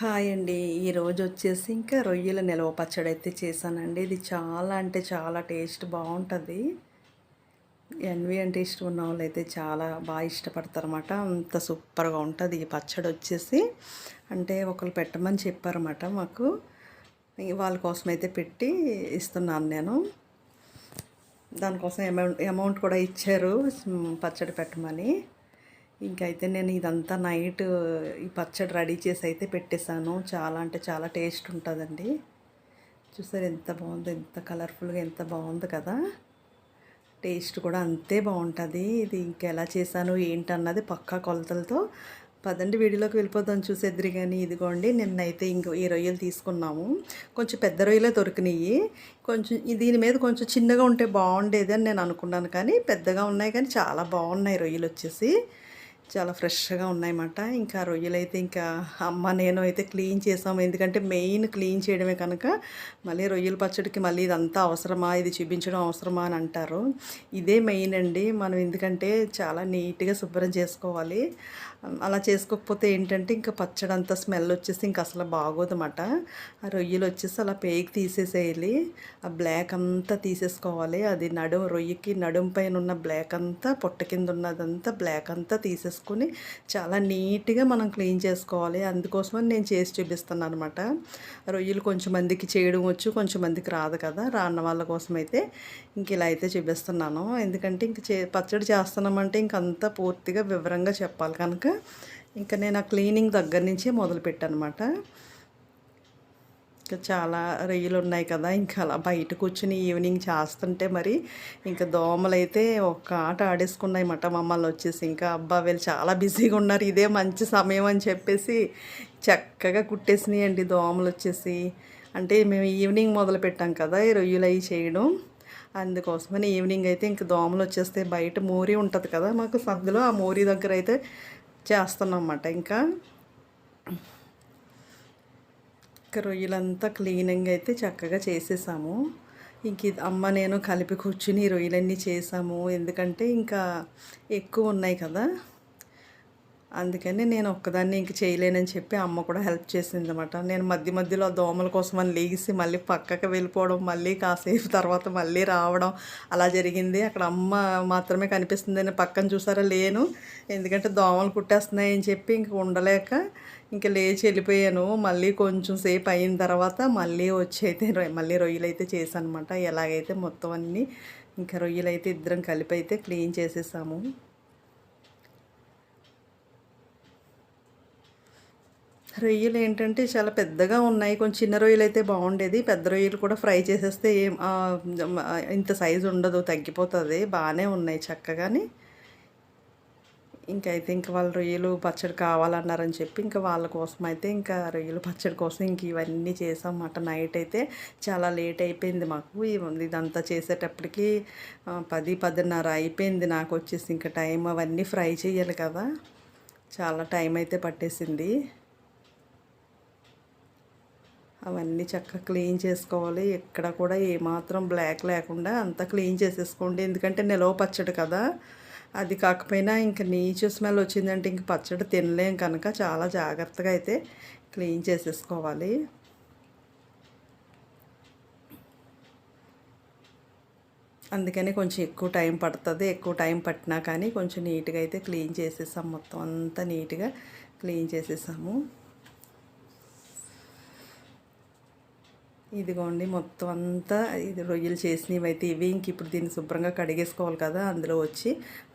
Hi అండి. ఈరోజు వచ్చేసి ఇంకా రొయ్యల నిల్వ పచ్చడి అయితే చేశానండి. ఇది చాలా అంటే చాలా టేస్ట్ బాగుంటుంది. ఎన్వి అంటే ఇష్టం ఉన్న వాళ్ళు అయితే చాలా బాగా ఇష్టపడతారు అనమాట అంత సూపర్గా ఉంటుంది ఈ పచ్చడి వచ్చేసి. అంటే ఒకరు పెట్టమని చెప్పారన్నమాట మాకు. వాళ్ళ కోసం అయితే పెట్టి ఇస్తున్నాను నేను. దానికోసం అమౌంట్ అమౌంట్ కూడా ఇచ్చారు. పచ్చడి పెట్టమని. ఇంకైతే నేను ఇదంతా నైట్ ఈ పచ్చడి రెడీ చేసి అయితే పెట్టేశాను. చాలా అంటే చాలా టేస్ట్ ఉంటుందండి. చూసారు ఎంత బాగుందో ఎంత కలర్ఫుల్గా ఎంత బాగుంది కదా. టేస్ట్ కూడా అంతే బాగుంటుంది. ఇది ఇంకెలా చేశాను ఏంటన్నది పక్కా కొలతలతో పదండి వీడియోలోకి వెళ్ళిపోతాం చూసేద్దరు కానీ ఇదిగోండి నిన్నైతే ఇంకో ఈ రొయ్యలు తీసుకున్నాము. కొంచెం పెద్ద రొయ్యలే దొరికినాయి కొంచెం దీని మీద కొంచెం చిన్నగా ఉంటే బాగుండేది అని నేను అనుకున్నాను కానీ పెద్దగా ఉన్నాయి కానీ చాలా బాగున్నాయి రొయ్యలు వచ్చేసి. చాలా ఫ్రెష్గా ఉన్నాయన్నమాట. ఇంకా రొయ్యలు అయితే ఇంకా అమ్మ నేను అయితే క్లీన్ చేసాము ఎందుకంటే మెయిన్ క్లీన్ చేయడమే కనుక మళ్ళీ రొయ్యల పచ్చడికి మళ్ళీ ఇదంతా అవసరమా? ఇది చూపించడం అవసరమా? అని అంటారు. ఇదే మెయిన్ అండి. మనం ఎందుకంటే చాలా నీట్గా శుభ్రం చేసుకోవాలి. అలా చేసుకోకపోతే ఏంటంటే ఇంకా పచ్చడి అంతా స్మెల్ వచ్చేసి ఇంకా అసలు బాగోదన్నమాట. ఆ రొయ్యలు వచ్చేసి అలా పేకి తీసేసేయాలి. ఆ బ్లాక్ అంతా తీసేసుకోవాలి. అది నడుము రొయ్యకి నడుము పైన ఉన్న బ్లాక్ అంతా పొట్ట కింద ఉన్నదంతా బ్లాక్ అంతా తీసేసుకుని చాలా నీట్గా మనం క్లీన్ చేసుకోవాలి. అందుకోసమని నేను చేసి చూపిస్తున్నాను అనమాట రొయ్యలు కొంచెం మందికి చేయడం వచ్చు కొంచెం మందికి రాదు కదా. రాన్న వాళ్ళ కోసం అయితే ఇంక ఇలా అయితే చూపిస్తున్నాను. ఎందుకంటే ఇంక చే పచ్చడి చేస్తున్నామంటే ఇంకంతా పూర్తిగా వివరంగా చెప్పాలి కనుక ఇంకా నేను ఆ క్లీనింగ్ దగ్గర నుంచే మొదలుపెట్టాను అనమాట ఇంకా చాలా రొయ్యలు ఉన్నాయి కదా ఇంకా అలా బయట కూర్చుని ఈవినింగ్ చేస్తుంటే మరి ఇంకా దోమలు అయితే ఒక ఆట ఆడేసుకున్నాయి మాట మమ్మల్ని వచ్చేసి. ఇంకా అబ్బా వీళ్ళు చాలా బిజీగా ఉన్నారు ఇదే మంచి సమయం అని చెప్పేసి చక్కగా కుట్టేసినాయండి దోమలు వచ్చేసి. అంటే మేము ఈవినింగ్ మొదలు పెట్టాం కదా ఈ రొయ్యలు అవి చేయడం. అందుకోసమని ఈవినింగ్ అయితే ఇంక దోమలు వచ్చేస్తే బయట మోరీ ఉంటుంది కదా మాకు సందులో ఆ మోరీ దగ్గర అయితే చేస్తున్నాం అన్నమాట ఇంకా ఇంకా రొయ్యలంతా క్లీనింగ్ అయితే చక్కగా చేసేసాము. ఇంక అమ్మ నేను కలిపి కూర్చుని రొయ్యలన్నీ చేసాము. ఎందుకంటే ఇంకా ఎక్కువ ఉన్నాయి కదా. అందుకని నేను ఒక్కదాన్ని ఇంక చేయలేనని చెప్పి అమ్మ కూడా హెల్ప్ చేసింది అనమాట నేను మధ్య మధ్యలో దోమల కోసం అని లేగిసి మళ్ళీ పక్కకి వెళ్ళిపోవడం మళ్ళీ కాసేపు తర్వాత మళ్ళీ రావడం అలా జరిగింది. అక్కడ అమ్మ మాత్రమే కనిపిస్తుంది. నేను పక్కన చూసారా? లేను. ఎందుకంటే దోమలు కుట్టేస్తున్నాయి అని చెప్పి ఇంక ఉండలేక ఇంక లేచి వెళ్ళిపోయాను. మళ్ళీ కొంచెం సేపు అయిన తర్వాత మళ్ళీ వచ్చి అయితే మళ్ళీ రొయ్యలు అయితే చేశాను అనమాట ఎలాగైతే మొత్తం అన్నీ ఇంకా రొయ్యలు అయితే ఇద్దరం కలిపి అయితే క్లీన్ చేసేసాము. రొయ్యలు ఏంటంటే చాలా పెద్దగా ఉన్నాయి. కొంచెం చిన్న రొయ్యలు అయితే బాగుండేది. పెద్ద రొయ్యలు కూడా ఫ్రై చేసేస్తే ఏం ఇంత సైజు ఉండదు తగ్గిపోతుంది. బాగానే ఉన్నాయి చక్కగాని. ఇంకైతే ఇంకా వాళ్ళ రొయ్యలు పచ్చడి కావాలన్నారని చెప్పి ఇంకా వాళ్ళ కోసం అయితే ఇంకా రొయ్యలు పచ్చడి కోసం ఇంక ఇవన్నీ చేసామన్నమాట నైట్ అయితే. చాలా లేట్ అయిపోయింది మాకు. ఇదంతా చేసేటప్పటికి పది పదిన్నర అయిపోయింది నాకు వచ్చేసి ఇంకా టైం. అవన్నీ ఫ్రై చేయాలి కదా. చాలా టైం అయితే పట్టేసింది. అవన్నీ చక్కగా క్లీన్ చేసుకోవాలి. ఎక్కడ కూడా ఏమాత్రం బ్లాక్ లేకుండా అంతా క్లీన్ చేసేసుకోండి. ఎందుకంటే నిలవ పచ్చడి కదా. అది కాకపోయినా ఇంక నీచు స్మెల్ వచ్చిందంటే ఇంక పచ్చడి తినలేం కనుక చాలా జాగ్రత్తగా అయితే క్లీన్ చేసేసుకోవాలి. అందుకని కొంచెం ఎక్కువ టైం పడుతుంది. ఎక్కువ టైం పట్టినా కానీ కొంచెం నీట్గా అయితే క్లీన్ చేసేసాం. మొత్తం అంతా నీట్గా క్లీన్ చేసేసాము. ఇదిగోండి మొత్తం అంతా ఇది రొయ్యలు చేసినవి అయితే ఇవి. ఇంక ఇప్పుడు దీన్ని శుభ్రంగా కడిగేసుకోవాలి కదా అందులో వచ్చి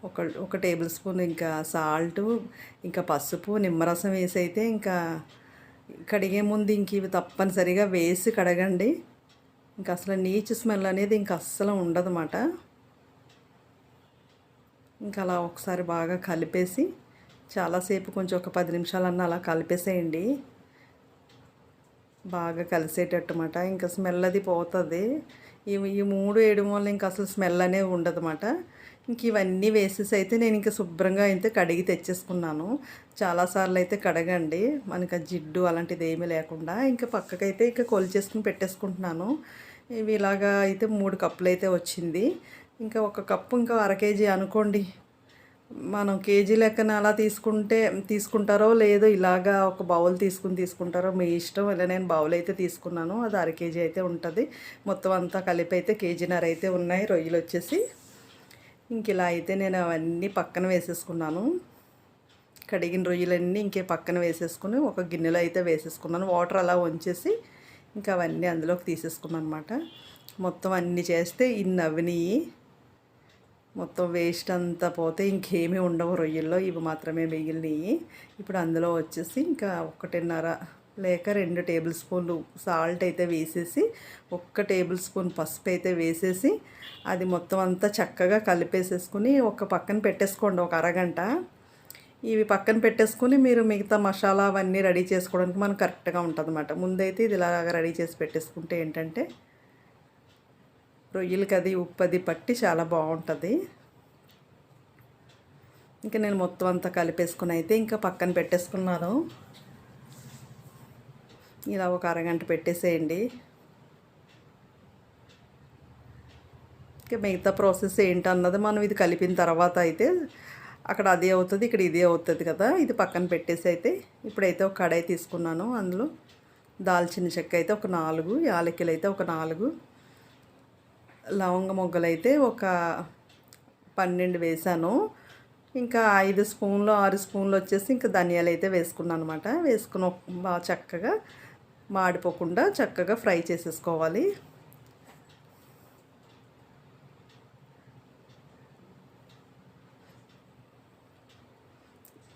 ఒక ఒక టేబుల్ స్పూన్ ఇంకా సాల్ట్ ఇంకా పసుపు నిమ్మరసం వేసి అయితే ఇంకా కడిగే ముందు ఇంక ఇవి తప్పనిసరిగా వేసి కడగండి. ఇంకా అసలు నీచు స్మెల్ అనేది ఇంక అస్సలు ఉండదన్నమాట. ఇంకా అలా ఒకసారి బాగా కలిపేసి చాలాసేపు కొంచెం ఒక పది నిమిషాలన్నా అలా కలిపేసేయండి. బాగా కలిసేటట్టుమాట. ఇంకా స్మెల్ అది పోతుంది. ఈ ఈ మూడు వేయడం వల్ల ఇంకా అసలు స్మెల్ అనేది ఉండదన్నమాట. ఇంక ఇవన్నీ వేసేసి అయితే నేను ఇంకా శుభ్రంగా అయితే కడిగి తెచ్చేసుకున్నాను. చాలాసార్లు అయితే కడగండి. మనకి జిడ్డు అలాంటిది ఏమీ లేకుండా. ఇంకా పక్కకైతే ఇంకా కొలిచేసుకుని పెట్టేసుకుంటున్నాను. ఇవి ఇలాగా అయితే మూడు కప్పులు అయితే వచ్చింది. ఇంకా ఒక కప్పు ఇంకా అర కేజీ అనుకోండి. మనం కేజీ లెక్కన అలా తీసుకుంటే తీసుకుంటారో లేదో ఇలాగా ఒక బౌల్ తీసుకుని తీసుకుంటారో మీ ఇష్టం. ఇలా నేను బౌల్ అయితే తీసుకున్నాను. అది అర కేజీ అయితే ఉంటుంది. మొత్తం అంతా కలిపి అయితే కేజీన్నర అయితే ఉన్నాయి. రొయ్యలు వచ్చేసి ఇంక ఇలా అయితే నేను అవన్నీ పక్కన వేసేసుకున్నాను. కడిగిన రొయ్యలన్నీ ఇంకే పక్కన వేసేసుకుని ఒక గిన్నెలో అయితే వేసేసుకున్నాను. వాటర్ అలా వంచేసి ఇంకా అవన్నీ అందులోకి తీసేసుకున్నాను అనమాట మొత్తం అన్నీ చేస్తే ఇన్ని అవినీయి మొత్తం వేస్ట్ అంతా పోతే ఇంకేమీ ఉండవు రొయ్యల్లో ఇవి మాత్రమే మిగిలినవి ఇప్పుడు అందులో వచ్చేసి ఇంకా ఒకటిన్నర లేక రెండు టేబుల్ స్పూన్లు సాల్ట్ అయితే వేసేసి ఒక్క టేబుల్ స్పూన్ పసుపు అయితే వేసేసి అది మొత్తం అంతా చక్కగా కలిపేసేసుకుని ఒక పక్కన పెట్టేసుకోండి ఒక అరగంట. ఇవి పక్కన పెట్టేసుకుని మీరు మిగతా మసాలా అవన్నీ రెడీ చేసుకోవడానికి మనకు కరెక్ట్గా ఉంటుంది అన్నమాట ముందైతే ఇది ఇలాగ రెడీ చేసి పెట్టేసుకుంటే ఏంటంటే రొయ్యలకి అది ఉప్పు అది పట్టి చాలా బాగుంటుంది. ఇంకా నేను మొత్తం అంతా కలిపేసుకుని అయితే ఇంకా పక్కన పెట్టేసుకున్నాను. ఇలా ఒక అరగంట పెట్టేసేయండి. ఇంకా మిగతా ప్రాసెస్ ఏంటన్నది మనం ఇది కలిపిన తర్వాత అయితే అక్కడ అది అవుతుంది ఇక్కడ ఇది అవుతుంది కదా ఇది పక్కన పెట్టేసి అయితే ఇప్పుడైతే ఒక కడాయి తీసుకున్నాను. అందులో దాల్చిన చెక్క అయితే ఒక నాలుగు యాలకులు అయితే ఒక నాలుగు లవంగ మొగ్గలు అయితే ఒక పన్నెండు వేసాను. ఇంకా ఐదు స్పూన్లు ఆరు స్పూన్లు వచ్చేసి ఇంకా ధనియాలు అయితే వేసుకున్నాను అనమాట వేసుకుని బాగా చక్కగా మాడిపోకుండా చక్కగా ఫ్రై చేసేసుకోవాలి.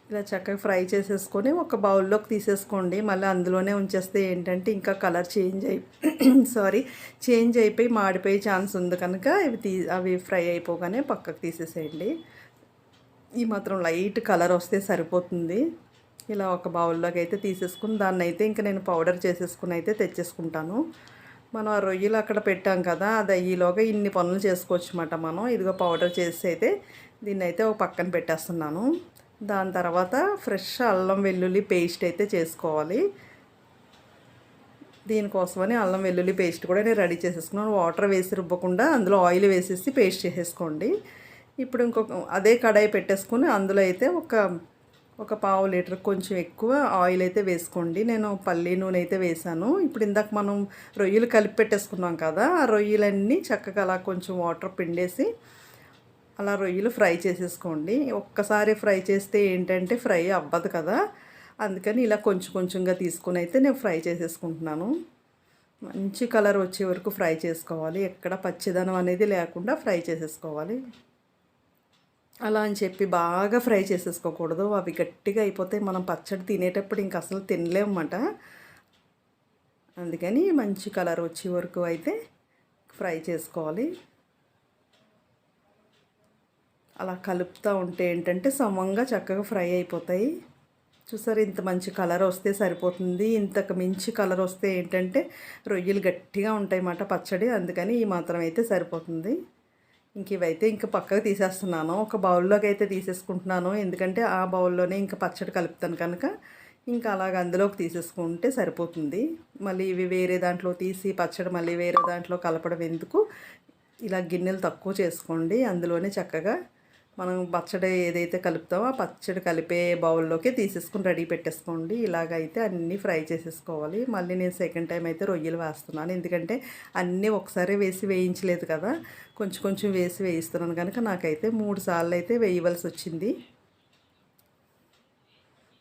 ఇలా చక్కగా ఫ్రై చేసేసుకొని ఒక బౌల్లోకి తీసేసుకోండి. మళ్ళీ అందులోనే ఉంచేస్తే ఏంటంటే ఇంకా కలర్ చేంజ్ అయి సారీ చేంజ్ అయిపోయి మాడిపోయే ఛాన్స్ ఉంది కనుక ఇవి తీ అవి ఫ్రై అయిపోగానే పక్కకు తీసేసేయండి. ఈ మాత్రం లైట్ కలర్ వస్తే సరిపోతుంది. ఇలా ఒక బౌల్లోకి అయితే తీసేసుకుని దాన్ని అయితే ఇంకా నేను పౌడర్ చేసేసుకుని అయితే తెచ్చేసుకుంటాను. మనం ఆ రొయ్యలు అక్కడ పెట్టాం కదా అది అయ్యేలోగా ఇన్ని పనులు చేసుకోవచ్చు అన్నమాట మనం. ఇదిగో పౌడర్ చేసి అయితే దీన్ని అయితే ఒక పక్కన పెట్టేస్తున్నాను. దాని తర్వాత ఫ్రెష్ అల్లం వెల్లుల్లి పేస్ట్ అయితే చేసుకోవాలి. దీనికోసమని అల్లం వెల్లుల్లి పేస్ట్ కూడా నేను రెడీ చేసేసుకున్నాను. వాటర్ వేసి రుబ్బకుండా అందులో ఆయిల్ వేసేసి పేస్ట్ చేసేసుకోండి. ఇప్పుడు ఇంకొక అదే కడాయి పెట్టేసుకుని అందులో అయితే ఒక ఒక పావు లీటర్ కొంచెం ఎక్కువ ఆయిల్ అయితే వేసుకోండి. నేను పల్లి నూనె అయితే వేసాను. ఇప్పుడు ఇందాక మనం రొయ్యలు కలిపి పెట్టేసుకున్నాం కదా ఆ రొయ్యలన్నీ చక్కగా అలా కొంచెం వాటర్ పిండేసి అలా రొయ్యలు ఫ్రై చేసేసుకోండి. ఒక్కసారి ఫ్రై చేస్తే ఏంటంటే ఫ్రై అవ్వదు కదా. అందుకని ఇలా కొంచెం కొంచెంగా తీసుకుని అయితే నేను ఫ్రై చేసేసుకుంటున్నాను. మంచి కలర్ వచ్చే వరకు ఫ్రై చేసుకోవాలి. ఎక్కడ పచ్చిదనం అనేది లేకుండా ఫ్రై చేసేసుకోవాలి. అలా అని చెప్పి బాగా ఫ్రై చేసేసుకోకూడదు. అవి గట్టిగా అయిపోతే మనం పచ్చడి తినేటప్పుడు ఇంక అసలు తినలేమన్నమాట. అందుకని మంచి కలర్ వచ్చే వరకు అయితే ఫ్రై చేసుకోవాలి. అలా కలుపుతూ ఉంటే ఏంటంటే సమంగా చక్కగా ఫ్రై అయిపోతాయి. చూసారు ఇంత మంచి కలర్ వస్తే సరిపోతుంది. ఇంతకు మించి కలర్ వస్తే ఏంటంటే రొయ్యలు గట్టిగా ఉంటాయి అన్నమాట పచ్చడి. అందుకని ఈ మాత్రం అయితే సరిపోతుంది. ఇంక ఇవైతే ఇంకా పక్కకు తీసేస్తున్నాను. ఒక బౌల్లోకి అయితే తీసేసుకుంటున్నాను. ఎందుకంటే ఆ బౌల్లోనే ఇంకా పచ్చడి కలుపుతాను కనుక ఇంకా అలాగ అందులోకి తీసేసుకుంటే సరిపోతుంది. మళ్ళీ ఇవి వేరే దాంట్లో తీసి పచ్చడి మళ్ళీ వేరే దాంట్లో కలపడం ఎందుకు? ఇలా గిన్నెలు తక్కువ చేసుకోండి. అందులోనే చక్కగా మనం పచ్చడి ఏదైతే కలుపుతామో ఆ పచ్చడి కలిపే బౌల్లోకి తీసేసుకుని రెడీ పెట్టేసుకోండి. ఇలాగైతే అన్నీ ఫ్రై చేసేసుకోవాలి. మళ్ళీ నేను సెకండ్ టైం అయితే రొయ్యలు వేస్తున్నాను. ఎందుకంటే అన్నీ ఒకసారి వేసి వేయించలేదు కదా. కొంచెం కొంచెం వేసి వేయిస్తున్నాను కనుక నాకైతే మూడు సార్లు అయితే వేయవలసి వచ్చింది.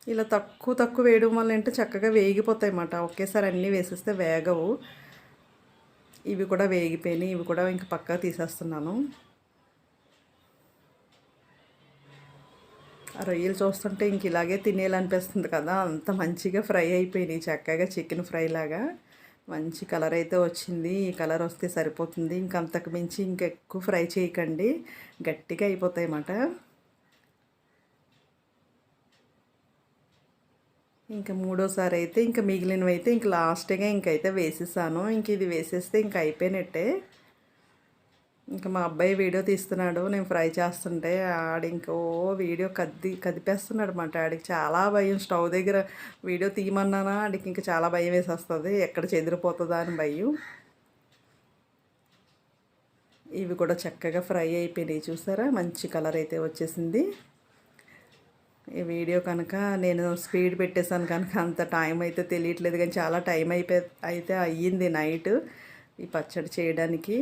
ఇలా తక్కువ తక్కువ వేయడం వల్ల అంటే చక్కగా వేగిపోతాయి అన్నమాట. ఒకేసారి అన్నీ వేసేస్తే వేగవు. ఇవి కూడా వేగిపోయినాయి. ఇవి కూడా ఇంక పక్కగా తీసేస్తున్నాను. రొయ్యలు చూస్తుంటే ఇంక ఇలాగే తినేయాలనిపిస్తుంది కదా. అంత మంచిగా ఫ్రై అయిపోయినాయి. చక్కగా చికెన్ ఫ్రై లాగా. మంచి కలర్ అయితే వచ్చింది. ఈ కలర్ వస్తే సరిపోతుంది. ఇంకంతకు మించి ఇంకెక్కువ ఫ్రై చేయకండి. గట్టిగా అయిపోతాయి అన్నమాట. ఇంకా మూడోసారి అయితే ఇంకా మిగిలినవి అయితే ఇంక లాస్ట్గా ఇంకైతే వేసేసాను. ఇంక ఇది వేసేస్తే ఇంక అయిపోయినట్టే. ఇంకా మా అబ్బాయి వీడియో తీస్తున్నాడు నేను ఫ్రై చేస్తుంటే ఆడ ఇంకో వీడియో కద్ది కదిపేస్తున్నాడు అనమాట ఆడికి చాలా భయం స్టవ్ దగ్గర వీడియో తీయమన్నానా? ఆడికి ఇంకా చాలా భయం వేసేస్తుంది. ఎక్కడ చెదిరిపోతుందా అని భయం. ఇవి కూడా చక్కగా ఫ్రై అయిపోయినాయి చూసారా? మంచి కలర్ అయితే వచ్చేసింది. ఈ వీడియో కనుక నేను స్పీడ్ పెట్టేశాను కనుక అంత టైం అయితే తెలియట్లేదు కానీ చాలా టైం అయిపోయి అయితే అయ్యింది నైట్ ఈ పచ్చడి చేయడానికి.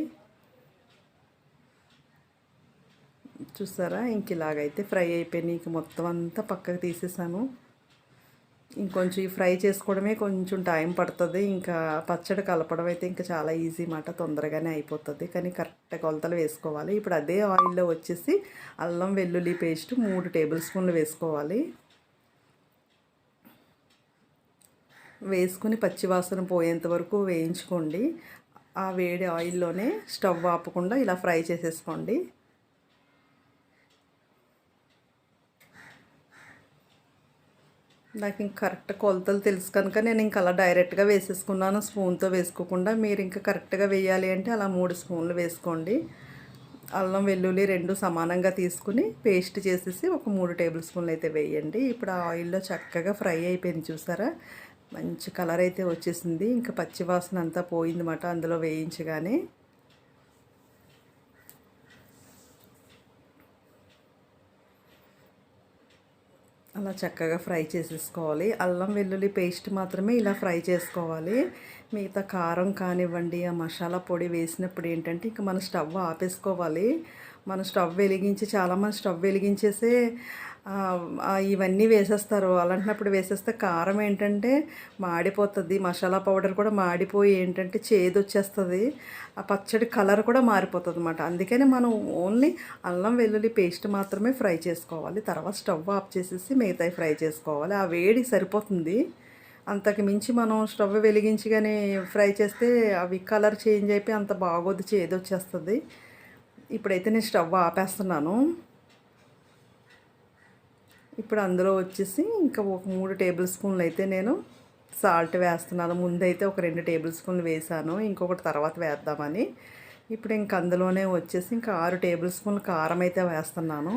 చూసారా? ఇంక ఇలాగైతే ఫ్రై అయిపోయినాయి ఇంక మొత్తం అంతా పక్కకు తీసేసాను. ఇంకొంచెం ఫ్రై చేసుకోవడమే కొంచెం టైం పడుతుంది. ఇంకా పచ్చడి కలపడం అయితే ఇంకా చాలా ఈజీ మాట. తొందరగానే అయిపోతుంది. కానీ కరెక్ట్ కొలతలు వేసుకోవాలి. ఇప్పుడు అదే ఆయిల్లో వచ్చేసి అల్లం వెల్లుల్లి పేస్ట్ మూడు టేబుల్ స్పూన్లు వేసుకోవాలి. వేసుకుని పచ్చివాసన పోయేంత వరకు వేయించుకోండి. ఆ వేడి ఆయిల్లోనే స్టవ్ ఆపకుండా ఇలా ఫ్రై చేసేసుకోండి. నాకు ఇంక కరెక్ట్ కొలతలు తెలుసు కనుక నేను ఇంక అలా డైరెక్ట్గా వేసేసుకున్నాను స్పూన్తో వేసుకోకుండా. మీరు ఇంకా కరెక్ట్గా వేయాలి అంటే అలా మూడు స్పూన్లు వేసుకోండి. అల్లం వెల్లుల్లి రెండు సమానంగా తీసుకుని పేస్ట్ చేసేసి ఒక మూడు టేబుల్ స్పూన్లు అయితే వేయండి. ఇప్పుడు ఆ ఆయిల్లో చక్కగా ఫ్రై అయిపోయింది చూసారా? మంచి కలర్ అయితే వచ్చేసింది. ఇంకా పచ్చివాసన అంతా పోయిందన్నమాట అందులో వేయించగానే. అలా చక్కగా ఫ్రై చేసేసుకోవాలి. అల్లం వెల్లుల్లి పేస్ట్ మాత్రమే ఇలా ఫ్రై చేసుకోవాలి. మిగతా కారం కానివ్వండి ఆ మసాలా పొడి వేసినప్పుడు ఏంటంటే ఇంకా మన స్టవ్ ఆపేసుకోవాలి. మన స్టవ్ వెలిగించి చాలామంది స్టవ్ వెలిగించేసే ఇవన్నీ వేసేస్తారు. అలాంటినప్పుడు వేసేస్తే కారం ఏంటంటే మాడిపోతుంది. మసాలా పౌడర్ కూడా మాడిపోయి ఏంటంటే చేదు వచ్చేస్తుంది ఆ పచ్చడి కలర్ కూడా మారిపోతుంది అనమాట అందుకని మనం ఓన్లీ అల్లం వెల్లుల్లి పేస్ట్ మాత్రమే ఫ్రై చేసుకోవాలి. తర్వాత స్టవ్ ఆఫ్ చేసేసి మిగతాయి ఫ్రై చేసుకోవాలి. ఆ వేడి సరిపోతుంది. అంతకు మించి మనం స్టవ్ వెలిగించి కానీ ఫ్రై చేస్తే అవి కలర్ చేంజ్ అయిపోయి అంత బాగోదు చేదు వచ్చేస్తుంది ఇప్పుడైతే నేను స్టవ్ ఆపేస్తున్నాను. ఇప్పుడు అందులో వచ్చేసి ఇంకా ఒక మూడు టేబుల్ స్పూన్లు అయితే నేను సాల్ట్ వేస్తున్నాను. ముందైతే ఒక రెండు టేబుల్ స్పూన్లు వేసాను. ఇంకొకటి తర్వాత వేద్దామని. ఇప్పుడు ఇంక అందులోనే వచ్చేసి ఇంకా ఆరు టేబుల్ స్పూన్లు కారం అయితే వేస్తున్నాను.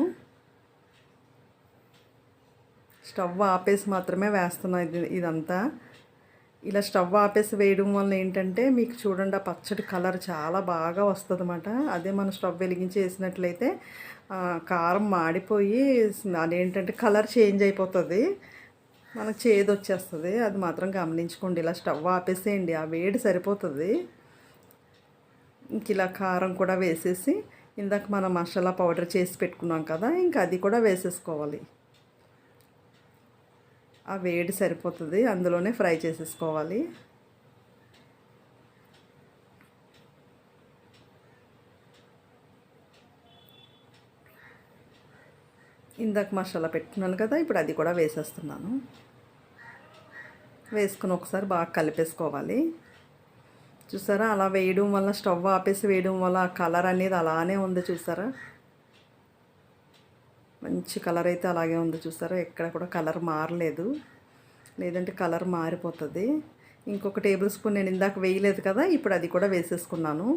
స్టవ్ ఆపేసి మాత్రమే వేస్తున్నాను ఇది ఇదంతా. ఇలా స్టవ్ ఆపేసి వేయడం వల్ల ఏంటంటే మీకు చూడండి ఆ పచ్చడి కలర్ చాలా బాగా వస్తుంది అన్నమాట అదే మనం స్టవ్ వెలిగించి వేసినట్లయితే కారం మాడిపోయి అదేంటంటే కలర్ చేంజ్ అయిపోతుంది. మనకు చేదు వచ్చేస్తుంది అది మాత్రం గమనించుకోండి. ఇలా స్టవ్ ఆపేసేయండి. ఆ వేడి సరిపోతుంది. ఇంక ఇలా కారం కూడా వేసేసి ఇందాక మనం మసాలా పౌడర్ చేసి పెట్టుకున్నాం కదా ఇంకా అది కూడా వేసేసుకోవాలి. ఆ వేడి సరిపోతుంది. అందులోనే ఫ్రై చేసేసుకోవాలి. ఇందాక మసాలా పెట్టుకున్నాను కదా ఇప్పుడు అది కూడా వేసేస్తున్నాను. వేసుకుని ఒకసారి బాగా కలిపేసుకోవాలి. చూసారా అలా వేయడం వల్ల స్టవ్ ఆపేసి వేయడం వల్ల ఆ కలర్ అనేది అలానే ఉంది చూసారా? మంచి కలర్ అయితే అలాగే ఉంది చూసారా? ఎక్కడ కూడా కలర్ మారలేదు. లేదంటే కలర్ మారిపోతుంది. ఇంకొక టేబుల్ స్పూన్ నేను ఇందాక వేయలేదు కదా ఇప్పుడు అది కూడా వేసేసుకున్నాను.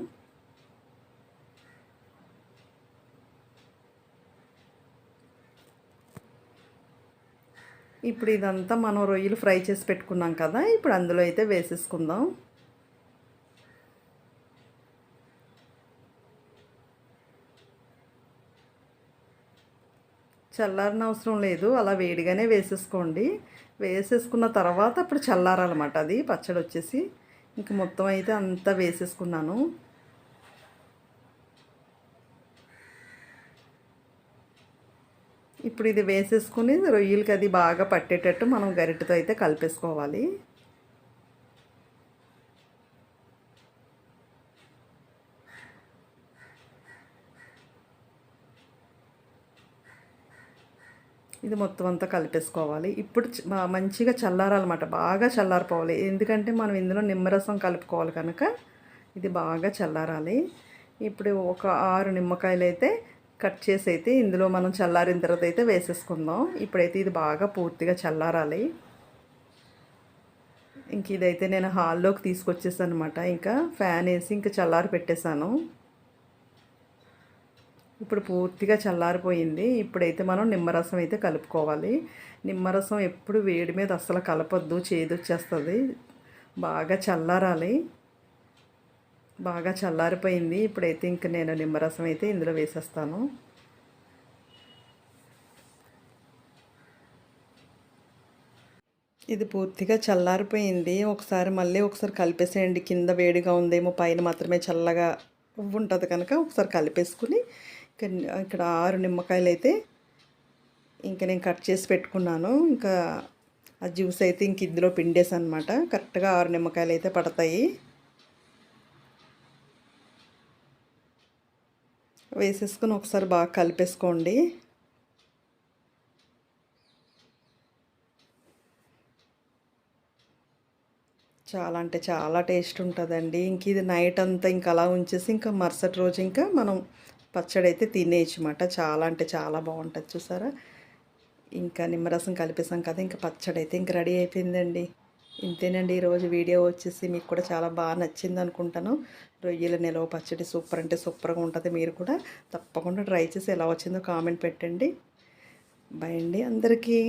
ఇప్పుడు ఇదంతా మనం రొయ్యలు ఫ్రై చేసి పెట్టుకున్నాం కదా ఇప్పుడు అందులో అయితే వేసేసుకుందాం. చల్లారిన అవసరం లేదు అలా వేడిగానే వేసేసుకోండి. వేసేసుకున్న తర్వాత ఇప్పుడు చల్లారాలన్నమాట అది పచ్చడి వచ్చేసి ఇంక మొత్తం అయితే అంతా వేసేసుకున్నాను. ఇప్పుడు ఇది వేసేసుకుని రొయ్యలకి అది బాగా పట్టేటట్టు మనం గరిటెతో అయితే కలిపేసుకోవాలి. ఇది మొత్తం అంతా కలిపేసుకోవాలి. ఇప్పుడు మంచిగా చల్లారాలన్నమాట. బాగా చల్లారిపోవాలి. ఎందుకంటే మనం ఇందులో నిమ్మరసం కలుపుకోవాలి కనుక ఇది బాగా చల్లారాలి. ఇప్పుడు ఒక ఆరు నిమ్మకాయలు అయితే కట్ చేసి అయితే ఇందులో మనం చల్లారిన తర్వాత అయితే వేసేసుకుందాం. ఇప్పుడైతే ఇది బాగా పూర్తిగా చల్లారాలి. ఇంక ఇదైతే నేను హాల్లోకి తీసుకొచ్చేసాను అనమాట ఇంకా ఫ్యాన్ వేసి ఇంకా చల్లారి పెట్టేశాను. ఇప్పుడు పూర్తిగా చల్లారిపోయింది. ఇప్పుడైతే మనం నిమ్మరసం అయితే కలుపుకోవాలి. నిమ్మరసం ఎప్పుడు వేడి మీద అస్సలు కలపొద్దు చేదు వచ్చేస్తుంది బాగా చల్లారాలి. బాగా చల్లారిపోయింది. ఇప్పుడైతే ఇంక నేను నిమ్మరసం అయితే ఇందులో వేసేస్తాను. ఇది పూర్తిగా చల్లారిపోయింది. ఒకసారి మళ్ళీ ఒకసారి కలిపేసేయండి. కింద వేడిగా ఉందేమో పైన మాత్రమే చల్లగా ఉంటుంది కనుక ఒకసారి కలిపేసుకుని ఇక్కడ ఆరు నిమ్మకాయలు అయితే ఇంకా నేను కట్ చేసి పెట్టుకున్నాను. ఇంకా ఆ జ్యూస్ అయితే ఇంక ఇందులో పిండేసి అనమాట కరెక్ట్గా ఆరు నిమ్మకాయలు అయితే పడతాయి. వేసేసుకుని ఒకసారి బాగా కలిపేసుకోండి. చాలా అంటే చాలా టేస్ట్ ఉంటుందండి. ఇంక ఇది నైట్ అంతా ఇంకా అలా ఉంచేసి ఇంకా మరుసటి రోజు ఇంకా మనం పచ్చడి అయితే తినేయచ్చు అన్నమాట చాలా అంటే చాలా బాగుంటుంది చూసారా? ఇంకా నిమ్మరసం కలిపేసాం కదా ఇంకా పచ్చడి అయితే ఇంక రెడీ అయిపోయిందండి. ఇంతేనండి ఈరోజు వీడియో వచ్చేసి మీకు కూడా చాలా బాగా నచ్చింది అనుకుంటాను. రొయ్యల నిలవ పచ్చడి సూపర్ అంటే సూపర్గా ఉంటుంది మీరు కూడా తప్పకుండా ట్రై చేసి ఎలా వచ్చిందో కామెంట్ పెట్టండి. బాయ్ అండి అందరికీ.